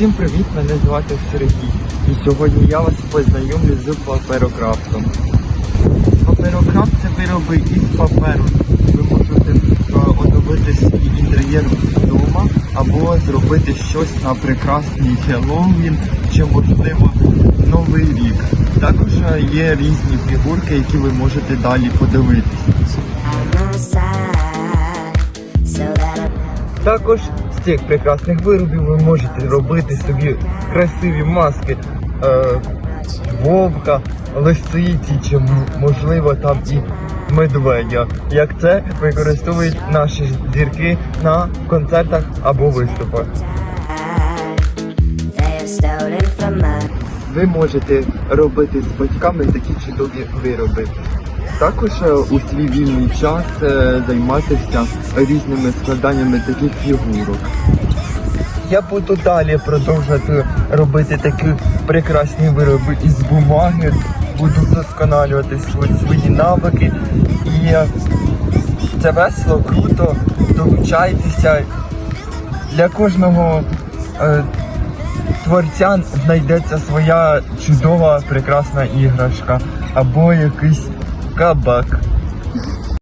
Всім привіт! Мене звати Сергій. І сьогодні я вас познайомлю з паперокрафтом. Паперокрафт це вироби із паперу. Ви можете е, оновити свій інтер'єр вдома або зробити щось на прекрасний Хеллоуін чи можливо Новий рік. Також е, є різні фігурки, які ви можете далі подивитися. Також з цих прекрасних виробів ви можете робити собі красиві маски е, вовка, лисиці чи можливо там і медведя. Як це використовують наші зірки на концертах або виступах. Ви можете робити з батьками такі чудові вироби. Також е, у свій вільний час е, займатися різними складаннями таких фігурок. Я буду далі продовжувати робити такі прекрасні вироби із бумаги, буду вдосконалювати свої, навики. І е, це весело, круто, долучайтеся. Для кожного е, творця знайдеться своя чудова прекрасна іграшка або якийсь kabak.